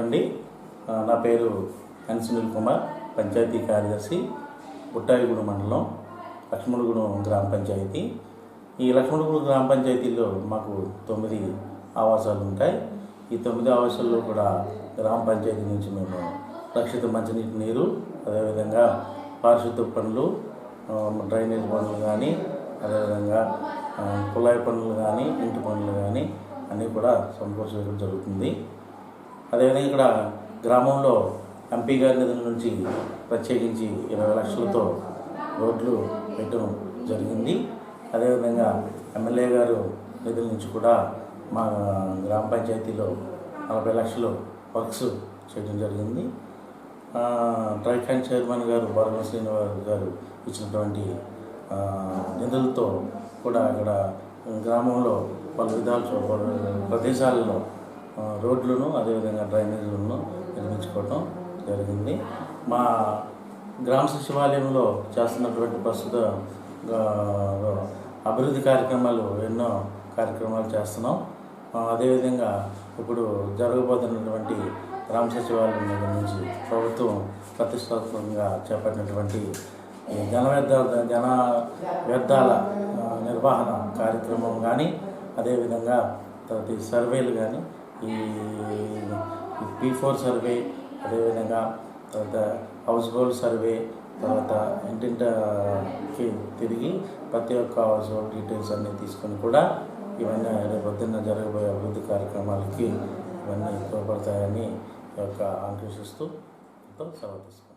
అండి. నా పేరు ఎన్ సునీల్ కుమార్ పంచాయతీ కార్యదర్శి బుట్టాయిగూడు మండలం లక్ష్మణగూడెం గ్రామ పంచాయతీ. ఈ లక్ష్మణగూడెం గ్రామ పంచాయతీలో మాకు తొమ్మిది ఆవాసాలు ఉంటాయి. ఈ తొమ్మిది ఆవాసాల్లో కూడా గ్రామ పంచాయతీ నుంచి మేము రక్షిత మంచినీటి నీరు అదేవిధంగా పారిశుద్ధ పనులు డ్రైనేజ్ పనులు కానీ అదేవిధంగా కుళాయి పనులు కానీ ఇంటి పనులు కానీ అన్నీ కూడా సంతోషించడం జరుగుతుంది. అదేవిధంగా ఇక్కడ గ్రామంలో ఎంపీ గారి నిధుల నుంచి ప్రత్యేకించి ఇరవై లక్షలతో రోడ్లు పెట్టడం జరిగింది. అదేవిధంగా ఎమ్మెల్యే గారు నిధుల నుంచి కూడా మా గ్రామ పంచాయతీలో నలభై లక్షలు వర్క్స్ చేయడం జరిగింది. ఆ, ట్రైకాన్ చైర్మన్ గారు బాలమ శ్రీనివాస్ గారు ఇచ్చినటువంటి నిధులతో కూడా ఇక్కడ గ్రామంలో పలు విధాలు పలు ప్రదేశాలలో రోడ్లను అదేవిధంగా డ్రైనేజీలను నిర్మించుకోవటం జరిగింది. మా గ్రామ సచివాలయంలో చేస్తున్నటువంటి ప్రస్తుత అభివృద్ధి కార్యక్రమాలు ఎన్నో కార్యక్రమాలు చేస్తున్నాం. అదేవిధంగా ఇప్పుడు జరగబోతున్నటువంటి గ్రామ సచివాలయం దగ్గర నుంచి ప్రభుత్వం ప్రతిష్టాత్మకంగా చేపట్టినటువంటి జన వ్యర్థాల జన వ్యర్థాల నిర్వహణ కార్యక్రమం కానీ అదేవిధంగా తర్వాత సర్వేలు కానీ ఈ పీ ఫోర్ సర్వే అదేవిధంగా తర్వాత హౌస్ హోల్డ్ సర్వే తర్వాత ఇంటింటికి తిరిగి ప్రతి ఒక్క హౌస్ హోల్డ్ డీటెయిల్స్ అన్నీ తీసుకొని కూడా ఇవన్నీ రేపు పొద్దున్న జరగబోయే అభివృద్ధి కార్యక్రమాలకి ఇవన్నీ ఉపయోగపడతాయని ఈ యొక్క ఆకర్షిస్తూ సెలవు తీసుకున్నాను